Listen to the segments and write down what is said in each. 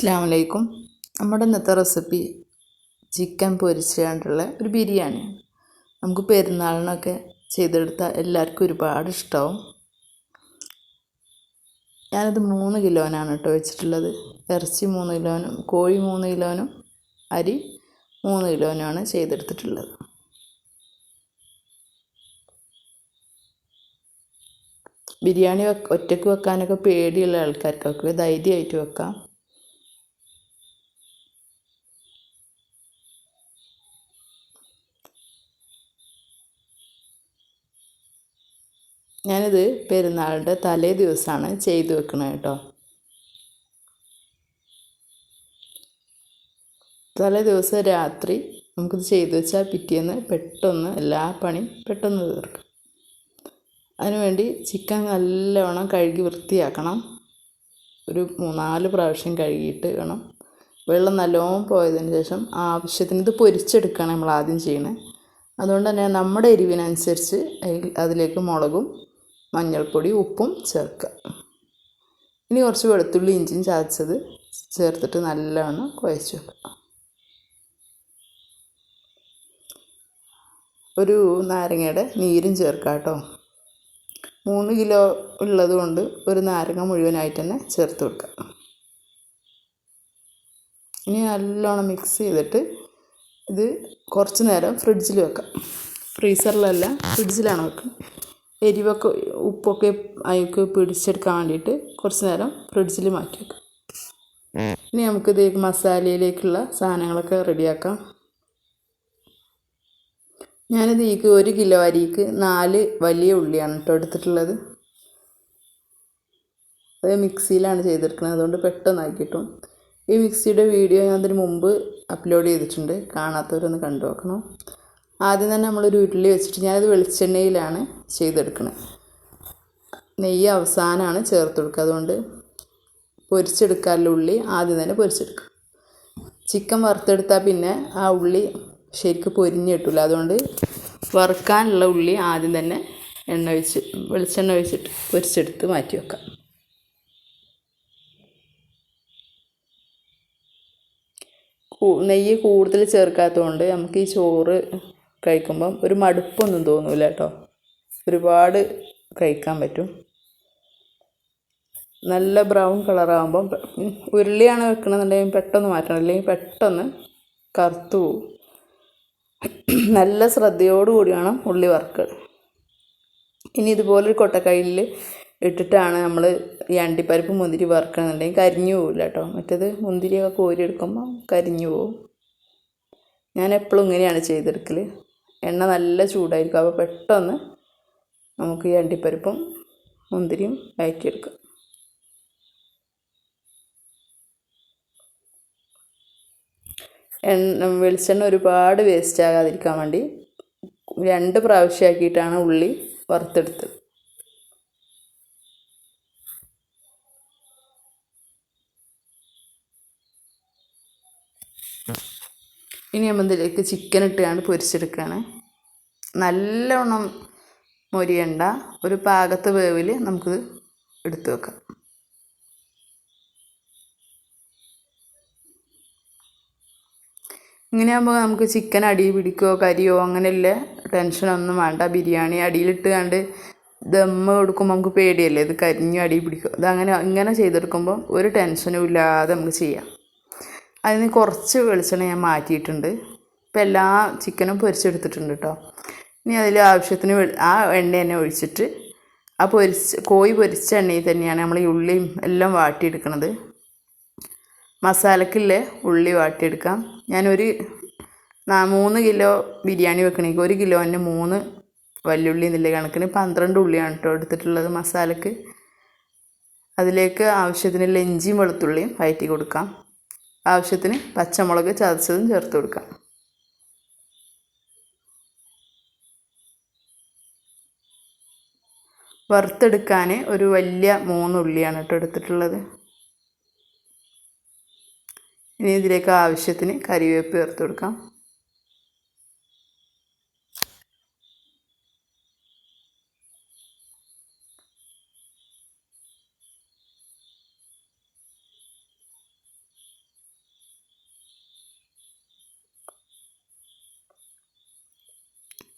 അസ്സാം വലൈക്കും നമ്മുടെ ഇന്നത്തെ റെസിപ്പി ചിക്കൻ പൊരിച്ചുകൊണ്ടുള്ള ഒരു ബിരിയാണിയാണ്. നമുക്ക് പെരുന്നാളിനൊക്കെ ചെയ്തെടുത്താൽ എല്ലാവർക്കും ഒരുപാട് ഇഷ്ടമാവും ഞാനത് മൂന്ന് കിലോനാണ് കേട്ടോ വെച്ചിട്ടുള്ളത്. ഇറച്ചി മൂന്ന് കിലോനും കോഴി മൂന്ന് കിലോനും അരി മൂന്ന് കിലോനുമാണ് ചെയ്തെടുത്തിട്ടുള്ളത്. ബിരിയാണി വെക്ക ഒറ്റയ്ക്ക് വെക്കാനൊക്കെ പേടിയുള്ള ആൾക്കാർക്കൊക്കെ ധൈര്യമായിട്ട് വെക്കാം. ഞാനിത് പെരുന്നാളിന്റെ തലേ ദിവസമാണ് ചെയ്ത് വെക്കണത് കേട്ടോ. തലേ ദിവസം രാത്രി നമുക്കിത് ചെയ്തു വെച്ചാൽ പിറ്റേന്ന് പെട്ടെന്ന് എല്ലാ പണിയും പെട്ടെന്ന് തീർക്കും. അതിനുവേണ്ടി ചിക്കൻ നല്ലവണ്ണം കഴുകി വൃത്തിയാക്കണം. ഒരു മൂന്നാൽ പ്രാവശ്യം കഴുകിയിട്ട് വേണം. വെള്ളം നല്ലോണം പോയതിന് ശേഷം ആവശ്യത്തിന് ഇത് പൊരിച്ചെടുക്കുകയാണ് നമ്മൾ ആദ്യം ചെയ്യണേ അതുകൊണ്ട് തന്നെ നമ്മുടെ എരിവിനനുസരിച്ച് അതിലേക്ക് മുളകും മഞ്ഞൾപ്പൊടി ഉപ്പും ചേർക്കുക. ഇനി കുറച്ച് വെളുത്തുള്ളി ഇഞ്ചിയും ചതച്ചത് ചേർത്തിട്ട് നല്ലവണ്ണം കുഴച്ച് വെക്കുക. ഒരു നാരങ്ങയുടെ നീരും ചേർക്കാം കേട്ടോ. മൂന്ന് കിലോ ഉള്ളത് കൊണ്ട് ഒരു നാരങ്ങ മുഴുവനായിട്ട് തന്നെ ചേർത്ത് കൊടുക്കുക. ഇനി നല്ലോണം മിക്സ് ചെയ്തിട്ട് ഇത് കുറച്ച് നേരം ഫ്രിഡ്ജിൽ വെക്കാം. ഫ്രീസറിലല്ല ഫ്രിഡ്ജിലാണ് വെക്കുക. എരിവൊക്കെ ഉപ്പൊക്കെ അതിലേക്ക് പിടിച്ചെടുക്കാൻ വേണ്ടിയിട്ട് കുറച്ച് നേരം ഫ്രിഡ്ജിൽ മാറ്റി വെക്കാം. ഇനി നമുക്കിത് മസാലയിലേക്കുള്ള സാധനങ്ങളൊക്കെ റെഡിയാക്കാം. ഞാനിത് ഈക്ക് ഒരു കിലോ അരിക്ക് നാല് വലിയ ഉള്ളിയാണ് കേട്ടോ എടുത്തിട്ടുള്ളത്. അത് മിക്സിയിലാണ് ചെയ്തെടുക്കുന്നത്. അതുകൊണ്ട് പെട്ടെന്നാക്കി കിട്ടും ഈ മിക്സിയുടെ വീഡിയോ ഞാൻ അതിന് മുമ്പ് അപ്ലോഡ് ചെയ്തിട്ടുണ്ട്. കാണാത്തവരൊന്ന് കണ്ടു നോക്കണം. ആദ്യം തന്നെ നമ്മളൊരു ഉരുളി വെച്ചിട്ട് ഞാനത് വെളിച്ചെണ്ണയിലാണ് ചെയ്തെടുക്കുന്നത് നെയ്യ് അവസാനമാണ് ചേർത്ത് കൊടുക്കുക അതുകൊണ്ട് പൊരിച്ചെടുക്കാറുള്ള ഉള്ളി ആദ്യം തന്നെ പൊരിച്ചെടുക്കുക. ചിക്കൻ വറുത്തെടുത്താൽ പിന്നെ ആ ഉള്ളി ശരിക്ക് പൊരിഞ്ഞ് കിട്ടില്ല അതുകൊണ്ട് വറുക്കാനുള്ള ഉള്ളി ആദ്യം തന്നെ എണ്ണ ഒഴിച്ച് വെളിച്ചെണ്ണ ഒഴിച്ചിട്ട് പൊരിച്ചെടുത്ത് മാറ്റി വെക്കാം നെയ്യ് കൂടുതൽ ചേർക്കാത്തതുകൊണ്ട് നമുക്ക് ഈ ചോറ് കഴിക്കുമ്പം ഒരു മടുപ്പൊന്നും തോന്നില്ല കേട്ടോ. ഒരുപാട് കഴിക്കാൻ പറ്റും. നല്ല ബ്രൗൺ കളറാകുമ്പം ഉരുളിയാണ് വെക്കണമെന്നുണ്ടെങ്കിൽ പെട്ടെന്ന് മാറ്റണം. അല്ലെങ്കിൽ പെട്ടെന്ന് കറുത്തു പോവും. നല്ല ശ്രദ്ധയോടു കൂടി വേണം ഉള്ളി വറുക്കുക ഇനി ഇതുപോലൊരു കൊട്ടക്കൈയിൽ ഇട്ടിട്ടാണ് നമ്മൾ ഈ അണ്ടിപ്പരിപ്പ് മുന്തിരി വറുക്കണമെന്നുണ്ടെങ്കിൽ കരിഞ്ഞു പോവില്ല കേട്ടോ മറ്റേത് മുന്തിരിയൊക്കെ കോരിയെടുക്കുമ്പോൾ കരിഞ്ഞു പോവും. ഞാൻ എപ്പോഴും ഇങ്ങനെയാണ് ചെയ്തെടുക്കൽ എണ്ണ നല്ല ചൂടായിരിക്കും. അപ്പോൾ പെട്ടെന്ന് നമുക്ക് ഈ അണ്ടിപ്പരിപ്പും മുന്തിരിയും വഴറ്റിയെടുക്കാം വെളിച്ചെണ്ണ ഒരുപാട് വേസ്റ്റ് ആകാതിരിക്കാൻ വേണ്ടി രണ്ട് പ്രാവശ്യമാക്കിയിട്ടാണ് ഉള്ളി വറുത്തെടുത്തത് ഇനി നമ്മൾ ഇതിലേക്ക് ചിക്കൻ ഇട്ടുകൊണ്ട് പൊരിച്ചെടുക്കുകയാണ്. നല്ലവണ്ണം മൊരിയണ്ട. ഒരു പാകത്ത് വേവിൽ നമുക്ക് എടുത്തു വെക്കാം. ഇങ്ങനെയാകുമ്പോൾ നമുക്ക് ചിക്കൻ അടി പിടിക്കുകയോ കരിയോ അങ്ങനെയുള്ള ടെൻഷനൊന്നും വേണ്ട. ബിരിയാണി അടിയിലിട്ട് കണ്ട് ദമ്മ് കൊടുക്കുമ്പോൾ നമുക്ക് പേടിയല്ലേ? ഇത് കരിഞ്ഞു അടി പിടിക്കും? ഇതങ്ങനെ ഇങ്ങനെ ചെയ്തെടുക്കുമ്പോൾ ഒരു ടെൻഷനും ഇല്ലാതെ നമുക്ക് ചെയ്യാം. അതിന് കുറച്ച് വെളിച്ചെണ്ണ ഞാൻ മാറ്റിയിട്ടുണ്ട്. ഇപ്പം എല്ലാ ചിക്കനും പൊരിച്ചെടുത്തിട്ടുണ്ട് കേട്ടോ ഇനി അതിൽ ആവശ്യത്തിന് ആ എണ്ണ തന്നെ ഒഴിച്ചിട്ട് ആ പൊരിച്ച് കോഴി പൊരിച്ച എണ്ണയിൽ തന്നെയാണ് നമ്മൾ ഈ ഉള്ളിയും എല്ലാം വാട്ടിയെടുക്കണത്. മസാലക്കില്ലേ? ഉള്ളി വാട്ടിയെടുക്കാം. ഞാനൊരു മൂന്ന് കിലോ ബിരിയാണി വെക്കണമെങ്കിൽ ഒരു കിലോന് മൂന്ന് വല്യുള്ളി എന്നുള്ള കണക്കിന്. പന്ത്രണ്ട് ഉള്ളിയാണ് കേട്ടോ എടുത്തിട്ടുള്ളത് മസാലക്ക്. അതിലേക്ക് ആവശ്യത്തിനുള്ള ഇഞ്ചിയും വെളുത്തുള്ളിയും വയറ്റി കൊടുക്കാം. ആവശ്യത്തിന് പച്ചമുളക് ചതച്ചതും ചേർത്ത് കൊടുക്കാം. വറുത്തെടുക്കാൻ ഒരു വലിയ മൂന്ന് ഉള്ളിയാണ് കേട്ടോ എടുത്തിട്ടുള്ളത്. ഇനി ഇതിലേക്ക് ആവശ്യത്തിന് കരിവേപ്പ് ചേർത്ത് കൊടുക്കാം.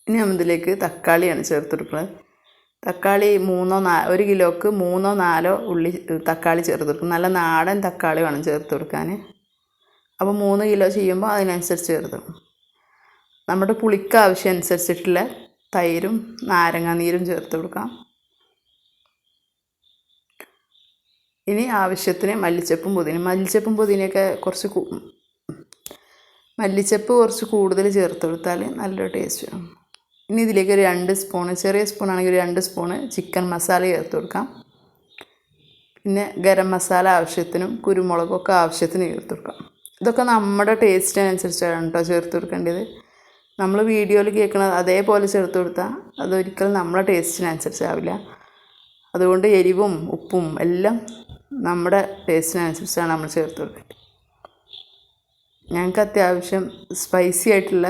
ഇനി നമ്മളിലേക്ക് തക്കാളിയാണ് ചേർത്തെടുക്കുന്നത് തക്കാളി മൂന്നോ നാ ഒരു കിലോക്ക് മൂന്നോ നാലോ ഉള്ളി തക്കാളി ചേർത്ത് കൊടുക്കും നല്ല നാടൻ തക്കാളി വേണം ചേർത്ത് കൊടുക്കാൻ. അപ്പോൾ മൂന്ന് കിലോ ചെയ്യുമ്പോൾ അതിനനുസരിച്ച് ചേർത്ത് നമ്മുടെ പുളിക്ക് ആവശ്യം അനുസരിച്ചിട്ടുള്ള തൈരും നാരങ്ങാനീരും ചേർത്ത് കൊടുക്കാം. ഇനി ആവശ്യത്തിന് മല്ലിച്ചപ്പും പുതിന മല്ലിച്ചപ്പും പുതിനയൊക്കെ കുറച്ച് മല്ലിച്ചപ്പ് കുറച്ച് കൂടുതൽ ചേർത്ത് കൊടുത്താൽ നല്ലൊരു ടേസ്റ്റ് വരും. ഇനി ഇതിലേക്ക് ഒരു രണ്ട് സ്പൂണ് ചെറിയ സ്പൂണാണെങ്കിൽ ഒരു രണ്ട് സ്പൂണ് ചിക്കൻ മസാല ചേർത്ത് കൊടുക്കാം. പിന്നെ ഗരം മസാല ആവശ്യത്തിനും കുരുമുളകൊക്കെ ആവശ്യത്തിന് ചേർത്ത് കൊടുക്കാം. ഇതൊക്കെ നമ്മുടെ ടേസ്റ്റിനനുസരിച്ചാണ് കേട്ടോ ചേർത്ത് കൊടുക്കേണ്ടത്. നമ്മൾ വീഡിയോയിൽ കേൾക്കുന്നത് അതേപോലെ ചേർത്ത് കൊടുത്താൽ അതൊരിക്കലും നമ്മളെ ടേസ്റ്റിനനുസരിച്ചാവില്ല അതുകൊണ്ട് എരിവും ഉപ്പും എല്ലാം നമ്മുടെ ടേസ്റ്റിനനുസരിച്ചാണ് നമ്മൾ ചേർത്ത് കൊടുക്കേണ്ടത്. ഞങ്ങൾക്ക് അത്യാവശ്യം സ്പൈസി ആയിട്ടുള്ള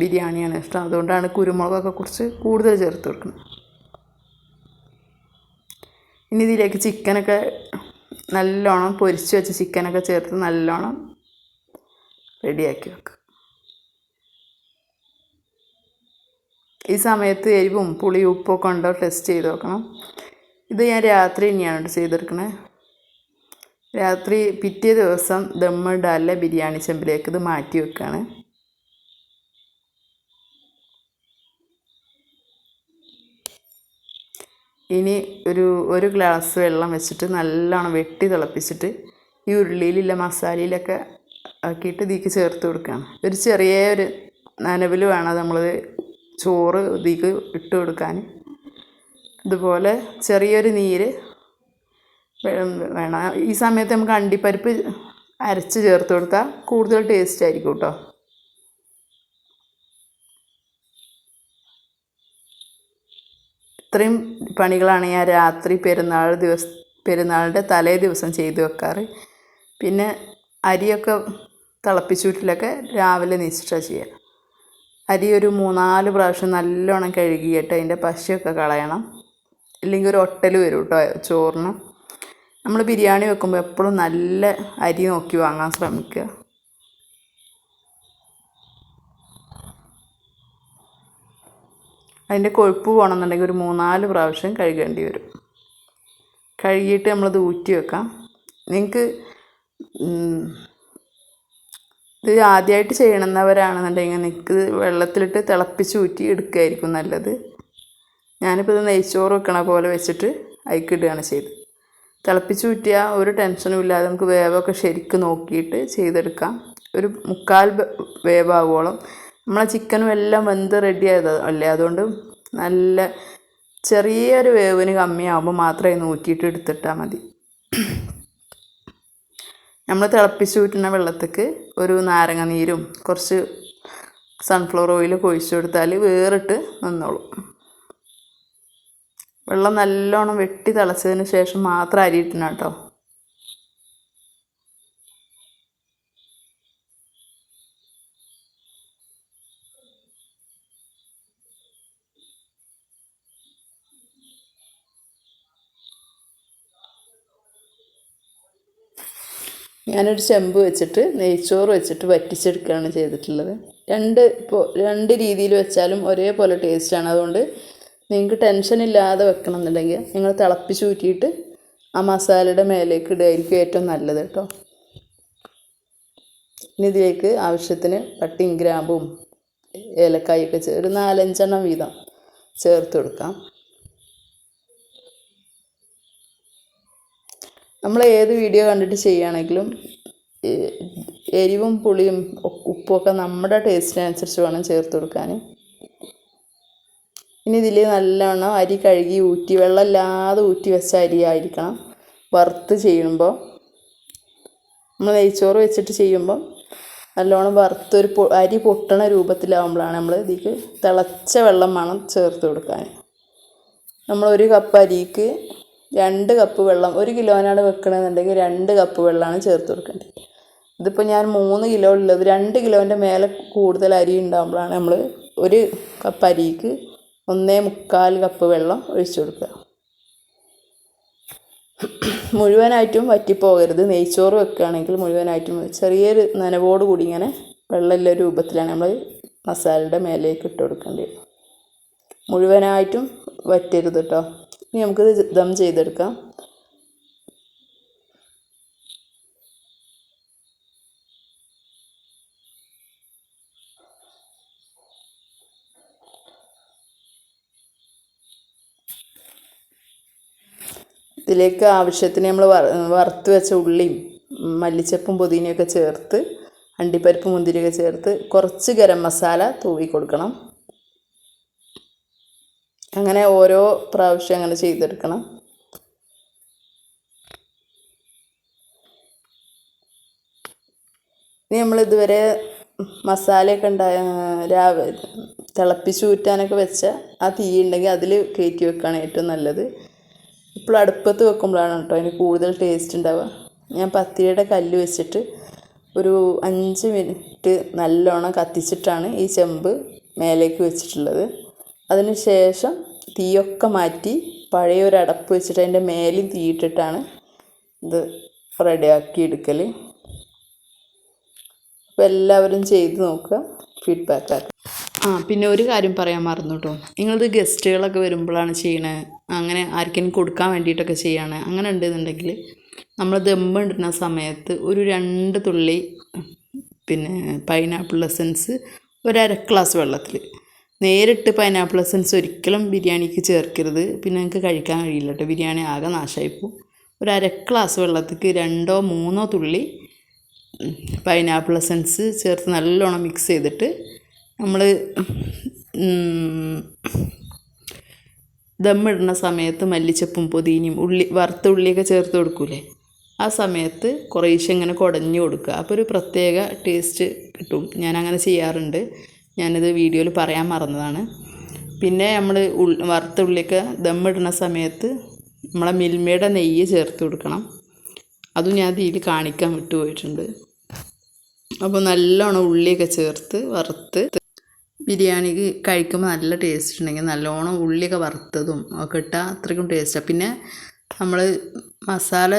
ബിരിയാണിയാണ് ഇഷ്ടം. അതുകൊണ്ടാണ് കുരുമുളകൊക്കെ കുറച്ച് കൂടുതൽ ചേർത്ത് കൊടുക്കുന്നത്. ഇനി ഇതിലേക്ക് ചിക്കനൊക്കെ നല്ലോണം പൊരിച്ച് വെച്ച ചിക്കനൊക്കെ ചേർത്ത് നല്ലോണം റെഡിയാക്കി വെക്കുക ഈ സമയത്ത് എരിവും പുളിയും ഉപ്പൊക്കെ ഉണ്ടോ ടെസ്റ്റ് ചെയ്ത് നോക്കണം. ഇത് ഞാൻ രാത്രി തന്നെയാണ് ചെയ്തെടുക്കണത് രാത്രി പിറ്റേ ദിവസം ദമ്മ ദമ്മിടാല്ല ബിരിയാണി ചെമ്പിലേക്ക് ഇത് മാറ്റി വെക്കുകയാണ് ഇനി ഒരു ഒരു ഗ്ലാസ് വെള്ളം വെച്ചിട്ട് നല്ലോണം വെട്ടി തിളപ്പിച്ചിട്ട് ഈ ഉരുളിയിലുള്ള മസാലയിലൊക്കെ ആക്കിയിട്ട് ഇതിലേക്ക് ചേർത്ത് കൊടുക്കുകയാണ് ഒരു ചെറിയ ഒരു നനവിൽ വേണം നമ്മൾ ചോറ് ഇതിലേക്ക് ഇട്ട് കൊടുക്കാൻ. ഇതുപോലെ ചെറിയൊരു നീര് വേണം ഈ സമയത്ത് നമുക്ക് അണ്ടിപ്പരിപ്പ് അരച്ച് ചേർത്ത് കൊടുത്താൽ കൂടുതൽ ടേസ്റ്റ് ആയിരിക്കും കേട്ടോ ഇത്രയും പണികളാണ് ഞാൻ രാത്രി പെരുന്നാൾ ദിവസം പെരുന്നാളിന്റെ തലേ ദിവസം ചെയ്തു വെക്കാറ്. പിന്നെ അരിയൊക്കെ തിളപ്പിച്ചൂട്ടിലൊക്കെ രാവിലെ നീച്ചിട്ടാണ് ചെയ്യുക. അരി ഒരു മൂന്നാൽ പ്രാവശ്യം നല്ലോണം കഴുകിയിട്ട് അതിന്റെ പശയൊക്കെ കളയണം. ഇല്ലെങ്കിൽ ഒരു ഒട്ടൽ വരും കേട്ടോ ചോറിന്. നമ്മൾ ബിരിയാണി വെക്കുമ്പോൾ എപ്പോഴും നല്ല അരി നോക്കി വാങ്ങാൻ ശ്രമിക്കുക. അതിന്റെ കൊഴുപ്പ് പോകണമെന്നുണ്ടെങ്കിൽ ഒരു മൂന്നാൽ പ്രാവശ്യം കഴുകേണ്ടി വരും. കഴുകിയിട്ട് നമ്മളത് ഊറ്റി വെക്കാം. നിങ്ങൾക്ക് ഇത് ആദ്യമായിട്ട് ചെയ്യണമെന്നവരാണെന്നുണ്ടെങ്കിൽ നിങ്ങൾക്ക് വെള്ളത്തിലിട്ട് തിളപ്പിച്ച് ഊറ്റി എടുക്കുകയായിരിക്കും നല്ലത്. ഞാനിപ്പോൾ ഇത് നെയ്ച്ചോറ് വെക്കണ പോലെ വെച്ചിട്ട് അയക്കിടുകയാണ് തിളപ്പിച്ച് ഊറ്റിയാൽ ഒരു ടെൻഷനും ഇല്ലാതെ നമുക്ക് വേവൊക്കെ ശരിക്കും നോക്കിയിട്ട് ചെയ്തെടുക്കാം. ഒരു മുക്കാൽ വേവാകോളം നമ്മളെ ചിക്കനും എല്ലാം വെന്ത് റെഡി ആയത് അല്ലേ? അതുകൊണ്ട് നല്ല ചെറിയൊരു വേവിന് കമ്മിയാകുമ്പോൾ മാത്രമേ നോക്കിയിട്ട് എടുത്തിട്ടാൽ മതി. നമ്മൾ തിളപ്പിച്ച് ഊറ്റുന്ന വെള്ളത്തേക്ക് ഒരു നാരങ്ങ നീരും കുറച്ച് സൺഫ്ലവർ ഓയിൽ ഒഴിച്ചു കൊടുത്താൽ വേറിട്ട് നിന്നോളും. വെള്ളം നല്ലോണം വെട്ടി തിളച്ചതിന് ശേഷം മാത്രം അരി ഇട്ടണം കേട്ടോ. ഞാനൊരു ചെമ്പ് വെച്ചിട്ട് നെയ്ച്ചോറ് വെച്ചിട്ട് വറ്റിച്ചെടുക്കുകയാണ് ചെയ്തിട്ടുള്ളത്. രണ്ട് രണ്ട് രീതിയിൽ വെച്ചാലും ഒരേപോലെ ടേസ്റ്റാണ്. അതുകൊണ്ട് നിങ്ങൾക്ക് ടെൻഷൻ ഇല്ലാതെ വെക്കണം എന്നുണ്ടെങ്കിൽ നിങ്ങൾ തിളപ്പിച്ച് ഊറ്റിയിട്ട് ആ മസാലയുടെ മേലേക്ക് ഇടുകയായിരിക്കും ഏറ്റവും നല്ലത് കേട്ടോ. ഇനി ഇതിലേക്ക് ആവശ്യത്തിന് പട്ടിയും ഗ്രാമ്പും ഏലക്കായൊക്കെ ചേർ നാലഞ്ചെണ്ണം വീതം ചേർത്ത് കൊടുക്കാം. നമ്മൾ ഏത് വീഡിയോ കണ്ടിട്ട് ചെയ്യുകയാണെങ്കിലും എരിവും പുളിയും ഉപ്പുമൊക്കെ നമ്മുടെ ടേസ്റ്റിനനുസരിച്ച് വേണം ചേർത്ത് കൊടുക്കാൻ ഇനി ഇതിൽ നല്ലവണ്ണം അരി കഴുകി ഊറ്റി വെള്ളമില്ലാതെ ഊറ്റി വെച്ച അരി ആയിരിക്കണം വറുത്ത് ചെയ്യുമ്പോൾ നമ്മൾ നെയ്ച്ചോറ് വെച്ചിട്ട് ചെയ്യുമ്പോൾ നല്ലോണം വറുത്തൊരു പൊ അരി പൊട്ടണ രൂപത്തിലാവുമ്പോഴാണ് നമ്മൾ ഇതിലേക്ക് തിളച്ച വെള്ളം വേണം ചേർത്ത് കൊടുക്കാൻ നമ്മൾ ഒരു കപ്പ് അരിക്ക് രണ്ട് കപ്പ് വെള്ളം ഒരു കിലോനാണ് വെക്കണമെന്നുണ്ടെങ്കിൽ രണ്ട് കപ്പ് വെള്ളമാണ് ചേർത്ത് കൊടുക്കേണ്ടത്. ഇതിപ്പോൾ ഞാൻ മൂന്ന് കിലോ ഉള്ളത് രണ്ട് കിലോന്റെ മേലെ കൂടുതൽ അരി ഉണ്ടാകുമ്പോഴാണ് നമ്മൾ ഒരു കപ്പ് അരിക്ക് ഒന്നേ മുക്കാൽ കപ്പ് വെള്ളം ഒഴിച്ചു കൊടുക്കുക. മുഴുവനായിട്ടും വറ്റിപ്പോകരുത്. നെയ്ച്ചോറ് വെക്കുകയാണെങ്കിൽ മുഴുവനായിട്ടും ചെറിയൊരു നനവോട് കൂടി ഇങ്ങനെ വെള്ളമുള്ള രൂപത്തിലാണ് നമ്മൾ മസാലയുടെ മേലേക്ക് ഇട്ട് കൊടുക്കേണ്ടത്. മുഴുവനായിട്ടും വറ്റരുത് കേട്ടോ ഇനി നമുക്കിത് ദം ചെയ്തെടുക്കാം. ഇതിലേക്ക് ആവശ്യത്തിന് നമ്മൾ വറുത്ത് വെച്ച ഉള്ളിയും മല്ലിച്ചപ്പും പുതിനയൊക്കെ ചേർത്ത് അണ്ടിപ്പരിപ്പ് മുന്തിരിയൊക്കെ ചേർത്ത് കുറച്ച് ഗരം മസാല തൂവി കൊടുക്കണം. അങ്ങനെ ഓരോ പ്രാവശ്യം അങ്ങനെ ചെയ്തെടുക്കണം. ഇനി നമ്മൾ ഇതുവരെ മസാലയൊക്കെ ഉണ്ടായ രാവിലെ തിളപ്പിച്ച് ഊറ്റാനൊക്കെ വെച്ച ആ തീ ഉണ്ടെങ്കിൽ അതിൽ കയറ്റി വെക്കുകയാണ് ഏറ്റവും നല്ലത്. ഇപ്പോൾ അടുപ്പത്ത് വെക്കുമ്പോഴാണ് കേട്ടോ അതിന് കൂടുതൽ ടേസ്റ്റ് ഉണ്ടാവുക. ഞാൻ പത്തിരിയുടെ കല്ല് വെച്ചിട്ട് ഒരു അഞ്ച് മിനിറ്റ് നല്ലോണം കത്തിച്ചിട്ടാണ് ഈ ചെമ്പ് മേലേക്ക് വെച്ചിട്ടുള്ളത്. അതിന് ശേഷം തീയൊക്കെ മാറ്റി പഴയൊരു അടപ്പ് വെച്ചിട്ട് അതിന്റെ മേലും തീയിട്ടിട്ടാണ് ഇത് റെഡിയാക്കി എടുക്കൽ അപ്പോൾ എല്ലാവരും ചെയ്ത് നോക്കുക ഫീഡ്ബാക്ക് ആക്കുക. ആ പിന്നെ ഒരു കാര്യം പറയാൻ മറന്നു കേട്ടോ നിങ്ങളിത് ഗസ്റ്റുകളൊക്കെ വരുമ്പോഴാണ് ചെയ്യണത് അങ്ങനെ ആർക്കെങ്കിലും കൊടുക്കാൻ വേണ്ടിയിട്ടൊക്കെ ചെയ്യാണ്. അങ്ങനെ ഉണ്ടെന്നുണ്ടെങ്കിൽ നമ്മൾ ദമ്മിടുന്ന സമയത്ത് ഒരു രണ്ട് തുള്ളി പിന്നെ പൈനാപ്പിൾ എസൻസ് ഒരു അര ഗ്ലാസ് വെള്ളത്തിൽ നേരിട്ട് പൈനാപ്പിൾ എസൻസ് ഒരിക്കലും ബിരിയാണിക്ക് ചേർക്കരുത്. പിന്നെ നിങ്ങൾക്ക് കഴിക്കാൻ കഴിയില്ല കേട്ടോ ബിരിയാണി ആകെ നാശമായിപ്പോവും ഒരു അര ഗ്ലാസ് വെള്ളത്തിക്ക് രണ്ടോ മൂന്നോ തുള്ളി പൈനാപ്പിൾ എസൻസ് ചേർത്ത് നല്ലോണം മിക്സ് ചെയ്തിട്ട് നമ്മൾ ദമ്മിടുന്ന സമയത്ത് മല്ലിച്ചപ്പും പുതിനയും ഉള്ളി വറുത്ത ഉള്ളിയൊക്കെ ചേർത്ത് കൊടുക്കൂലേ? ആ സമയത്ത് കുറേശ്ശെ ഇങ്ങനെ കുടഞ്ഞു കൊടുക്കുക. അപ്പോൾ ഒരു പ്രത്യേക ടേസ്റ്റ് കിട്ടും. ഞാൻ അങ്ങനെ ചെയ്യാറുണ്ട്. ഞാനിത് വീഡിയോയിൽ പറയാൻ മറന്നതാണ്. പിന്നെ നമ്മൾ വറുത്ത ഉള്ളിയൊക്കെ ദമ്മിടുന്ന സമയത്ത് നമ്മളെ മിൽമയുടെ നെയ്യ് ചേർത്ത് കൊടുക്കണം. അതും ഞാൻ ഇതിൽ കാണിക്കാൻ വിട്ടുപോയിട്ടുണ്ട്. അപ്പോൾ നല്ലോണം ഉള്ളിയൊക്കെ ചേർത്ത് വറുത്ത് ബിരിയാണിക്ക് കഴിക്കുമ്പോൾ നല്ല ടേസ്റ്റ് ഉണ്ടെങ്കിൽ നല്ലോണം ഉള്ളിയൊക്കെ വറുത്തതും ഒക്കെ ഇട്ടാൽ അത്രയ്ക്കും ടേസ്റ്റാണ് പിന്നെ നമ്മൾ മസാല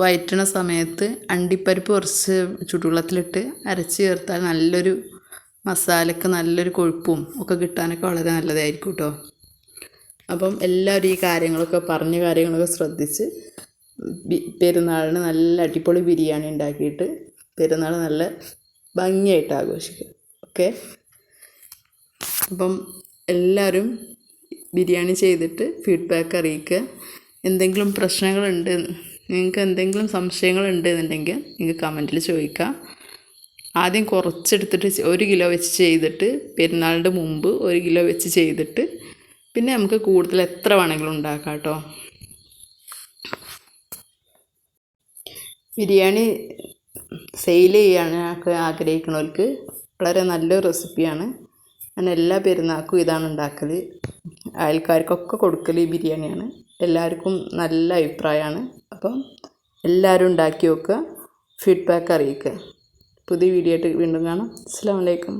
വയറ്റണ സമയത്ത് അണ്ടിപ്പരിപ്പ് കുറച്ച് ചുടുവെള്ളത്തിലിട്ട് അരച്ച് ചേർത്താൽ നല്ലൊരു മസാലയ്ക്ക് നല്ലൊരു കൊഴുപ്പും ഒക്കെ കിട്ടാനൊക്കെ വളരെ നല്ലതായിരിക്കും കേട്ടോ അപ്പം എല്ലാവരും ഈ കാര്യങ്ങളൊക്കെ പറഞ്ഞ കാര്യങ്ങളൊക്കെ ശ്രദ്ധിച്ച് പെരുന്നാളിന് നല്ല അടിപൊളി ബിരിയാണി ഉണ്ടാക്കിയിട്ട് പെരുന്നാൾ നല്ല ഭംഗിയായിട്ട് ആഘോഷിക്കുക. ഓക്കെ? അപ്പം എല്ലാവരും ബിരിയാണി ചെയ്തിട്ട് ഫീഡ്ബാക്ക് അറിയിക്കുക. എന്തെങ്കിലും പ്രശ്നങ്ങളുണ്ട് നിങ്ങൾക്ക് എന്തെങ്കിലും സംശയങ്ങളുണ്ട് എന്നുണ്ടെങ്കിൽ നിങ്ങൾക്ക് കമന്റിൽ ചോദിക്കാം. ആദ്യം കുറച്ചെടുത്തിട്ട് ഒരു കിലോ വെച്ച് ചെയ്തിട്ട് പെരുന്നാളിന്റെ മുമ്പ് ഒരു കിലോ വെച്ച് ചെയ്തിട്ട് പിന്നെ നമുക്ക് കൂടുതൽ എത്ര വേണമെങ്കിലും ഉണ്ടാക്കാം കേട്ടോ. ബിരിയാണി സെയിൽ ചെയ്യാനൊക്കെ ആഗ്രഹിക്കുന്നവർക്ക് വളരെ നല്ലൊരു റെസിപ്പിയാണ് ഞാൻ എല്ലാ പെരുന്നാൾക്കും ഇതാണ് ഉണ്ടാക്കൽ അയൽക്കാർക്കൊക്കെ കൊടുക്കൽ ഈ ബിരിയാണിയാണ്. എല്ലാവർക്കും നല്ല അഭിപ്രായമാണ്. അപ്പം എല്ലാവരും ഉണ്ടാക്കി നോക്കുക ഫീഡ്ബാക്ക് അറിയിക്കുക. പുതിയ വീഡിയോ ആയിട്ട് വീണ്ടും കാണാം. അസ്സാം വലൈക്കും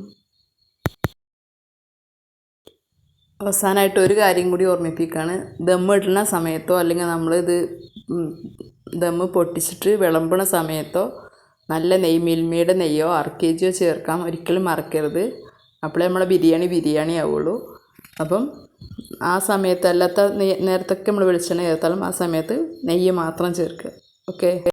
അവസാനമായിട്ട് ഒരു കാര്യം കൂടി ഓർമ്മിപ്പിക്കുകയാണ് ദമ്മ് ഇടുന്ന സമയത്തോ അല്ലെങ്കിൽ നമ്മളിത് ദമ്മ് പൊട്ടിച്ചിട്ട് വിളമ്പണ സമയത്തോ നല്ല നെയ് മിൽമയുടെ നെയ്യോ ആർ കെ ജിയോ ചേർക്കാം. ഒരിക്കലും മറക്കരുത്. അപ്പോഴേ നമ്മളെ ബിരിയാണി ബിരിയാണി ആവുള്ളൂ. അപ്പം ആ സമയത്ത് അല്ലാത്ത നേരത്തൊക്കെ നമ്മൾ വെളിച്ചെണ്ണ ചേർത്താലും ആ സമയത്ത് നെയ്യ് മാത്രം ചേർക്കുക. ഓക്കെ?